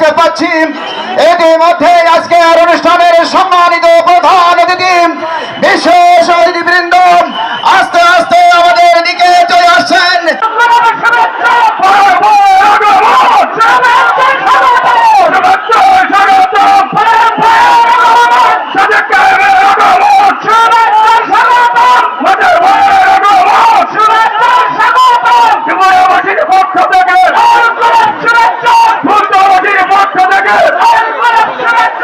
দেখতে পাচ্ছি। ইতিমধ্যে আর অনুষ্ঠানের সম্মানিত প্রধান অতিথি বিশেষ অতিথিবৃন্দ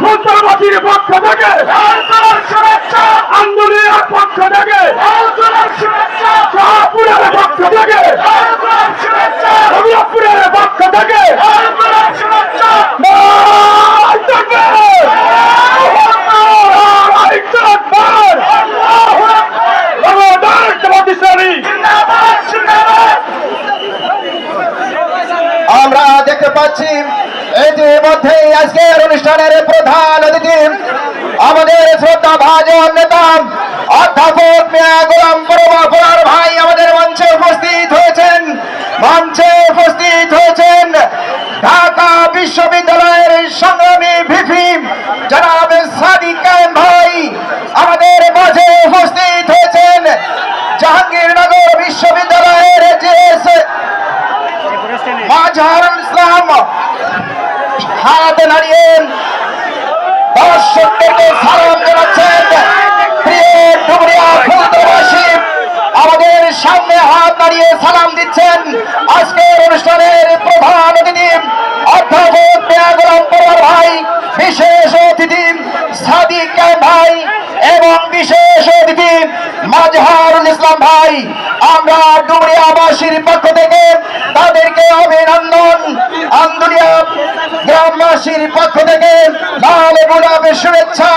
ফুলতলবাসীর পক্ষ থেকে। আন্দোলনের পক্ষ থেকে। শাহপুরের পক্ষ থেকে। রবিপুরের পক্ষ থেকে! আমরা দেখতে পাচ্ছি ইতিমধ্যে আজকের অনুষ্ঠানের প্রধান অতিথি। আমাদের শ্রদ্ধা ভাজন নেতা অধ্যাপক মিয়া গোলাম পরমার ভাই আমাদের মঞ্চে উপস্থিত হয়েছেন। মঞ্চে উপস্থিত হয়েছেন ঢাকা বিশ্ববিদ্যালয়ের সংগ্রামী ভিপি জনাব সাদিক ভাই। আমাদের মাঝে উপস্থিত হয়েছেন জাহাঙ্গীরনগর বিশ্ববিদ্যালয়ের যে মাঝারুল ইসলাম। হাত নাড়িয়ে দর্শকদেরকে সালাম জানাচ্ছেন আমাদের সামনে হাত নাড়িয়ে সালাম দিচ্ছেন আজকের অনুষ্ঠানের প্রধান অতিথি অধ্যাপক মেয়া গোলাম ভাই বিশেষ অতিথি সাদিক ভাই এবং বিশেষ অতিথি মাজহারুল ইসলাম ভাই আমরা ডুবরিয়াবাসীর পক্ষ থেকে তাদেরকে অভিনন্দন। আন্দুলিয়া গ্রামবাসীর পক্ষ থেকে লাল গোলাপের শুভেচ্ছা।